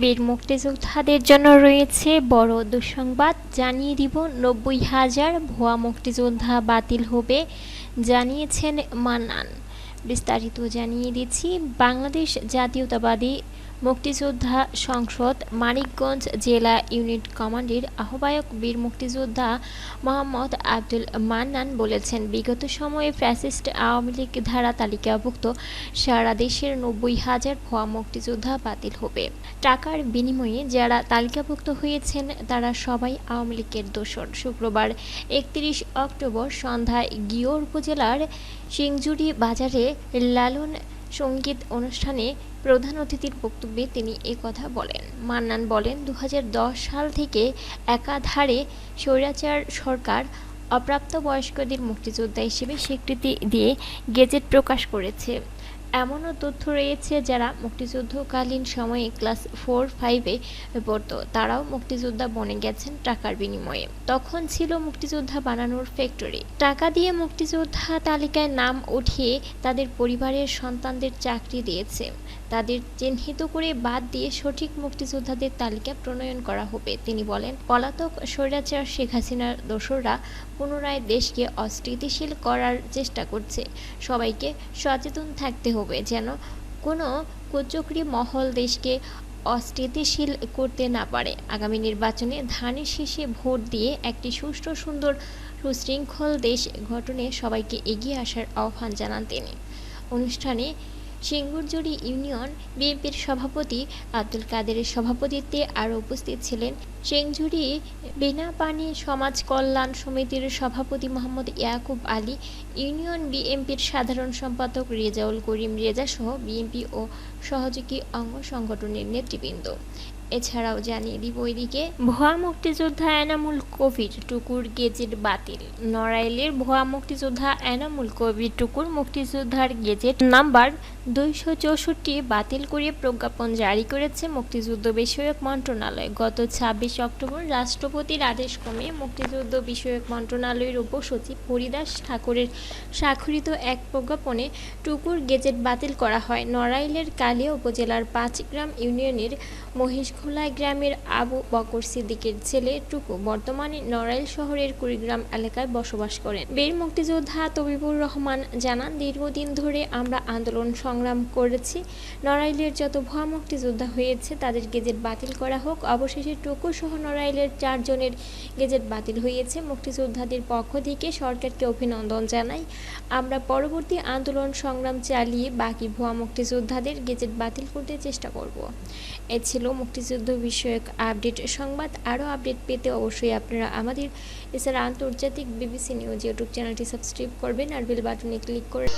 বীর মুক্তিযোদ্ধাদের জন্য রয়েছে বড় দুঃসংবাদ। জানিয়ে দিব, নব্বই হাজার ভুয়া মুক্তিযোদ্ধা বাতিল হবে, জানিয়েছেন মান্নান। বিস্তারিত জানিয়ে দিচ্ছি, বাংলাদেশ জাতীয়তাবাদী মুক্তিযোদ্ধা সংসদ মানিকগঞ্জ জেলা ইউনিট কমান্ডের আহ্বায়ক বীর মুক্তিযোদ্ধা মোহাম্মদ আব্দুল মান্নান বলেছেন, বিগত সময়ে ফ্যাসিস্ট আওয়ামী লীগ ধারা তালিকাভুক্ত সারা দেশের নব্বই হাজার ভুয়া মুক্তিযোদ্ধা বাতিল হবে। টাকার বিনিময়ে যারা তালিকাভুক্ত হয়েছেন, তারা সবাই আওয়ামী লীগের দোসর শুক্রবার একত্রিশ অক্টোবর সন্ধ্যায় গিওর উপজেলার সিংজুড়ি বাজারে লালন সংগীত অনুষ্ঠানে প্রধান অতিথির বক্তব্যে তিনি কথা বলেন। মান্নান বলেন দু হাজার দশ সাল থেকে একাধারে স্বৈরাচার সরকার অপ্রাপ্তবয়স্কদের মুক্তিযোদ্ধা হিসেবে স্বীকৃতি দিয়ে গেজেট প্রকাশ করেছে। এমনও তথ্য রয়েছে যারা মুক্তিযুদ্ধকালীন সময়ে ক্লাস ফোর, ফাইভে পড়তো। তারাও মুক্তিযোদ্ধা বনে গেছেন টাকার বিনিময়ে। তখন ছিল মুক্তিযোদ্ধা বানানোর ফ্যাক্টরি টাকা দিয়ে মুক্তিযোদ্ধা তালিকায় নাম উঠিয়ে তাদের পরিবারের সন্তানদের চাকরি দিয়েছে। তাদের চিহ্নিত করে বাদ দিয়ে সঠিক মুক্তিযোদ্ধাদের তালিকা প্রণয়ন করা হবে। তিনি বলেন, পলাতক স্বৈরাচার শেখ হাসিনার দোসররা পুনরায় দেশকে অস্থিতিশীল করার চেষ্টা করছে। সবাইকে সচেতন থাকতে হবে যেন কোনো কুচক্রি মহল দেশকে অস্থিতিশীল করতে না পারে। আগামী নির্বাচনে ধানের শীষে ভোট দিয়ে একটি সুষ্ঠু, সুন্দর, সুশৃঙ্খল দেশ গঠনে সবাইকে এগিয়ে আসার আহ্বান জানান তিনি। অনুষ্ঠানে সিঙ্গুরজুড়ি ইউনিয়ন বিএনপির সভাপতি আব্দুল কাদেরের সভাপতিত্বে আরও উপস্থিত ছিলেন। সিংঝুড়ি বিনাপানি সমাজ কল্যাণ সমিতির সভাপতি মোহাম্মদ ইয়াকুব আলী, ইউনিয়ন বিএনপির সাধারণ সম্পাদক রেজাউল করিম রেজা সহ বিএনপি ও সহযোগী অঙ্গ সংগঠনের নেতৃবৃন্দ। এছাড়াও জানিয়ে দিব ওইদিকে ভুয়া মুক্তিযোদ্ধা এনামুল কবির টুকুর গেজেট বাতিল। নড়াইলের ভুয়া মুক্তিযোদ্ধা এনামুল কবির টুকুর মুক্তিযোদ্ধার গেজেট নাম্বার দুইশো চৌষট্টি বাতিল করে প্রজ্ঞাপন জারি করেছে মুক্তিযুদ্ধ বিষয়ক মন্ত্রণালয়। গত ছাব্বিশ অক্টোবর রাষ্ট্রপতির আদেশ ক্রমে মুক্তিযুদ্ধ বিষয়ক মন্ত্রণালয়ের উপসচিব হরিদাস ঠাকুরের স্বাক্ষরিত এক প্রজ্ঞাপনে টুকুর গেজেট বাতিল করা হয়। নড়াইলের কালিয়া উপজেলার পাঁচগ্রাম ইউনিয়নের মহিষখোলা গ্রামের আবু বকর সিদ্দিকের ছেলে টুকু বর্তমানে নড়াইল শহরের কুড়িগ্রাম এলাকায় বসবাস করেন। বীর মুক্তিযোদ্ধা তবিবুর রহমান জানান, দীর্ঘদিন ধরে আমরা আন্দোলন সংগ্রাম করেছি। নড়াইলের যত ভুয়া মুক্তিযোদ্ধা হয়েছে, তাদের গেজেট বাতিল করা হোক। অবশেষে টুকু সহ নড়াইলের চারজনের গেজেট বাতিল হয়েছে। মুক্তিযোদ্ধাদের পক্ষ থেকে সরকারকে অভিনন্দন জানাই। আমরা পরবর্তী আন্দোলন সংগ্রাম চালিয়ে বাকি ভুয়া মুক্তিযোদ্ধাদের গেজেট বাতিল করতে চেষ্টা করব। এ ছিল মুক্তিযুদ্ধ বিষয়ক আপডেট সংবাদ আরও আপডেট পেতে অবশ্যই আপনারা আমাদের এছাড়া আন্তর্জাতিক বিবিসি নিউজ ইউটিউব চ্যানেলটি সাবস্ক্রাইব করবেন আর বেল বাটনে ক্লিক করে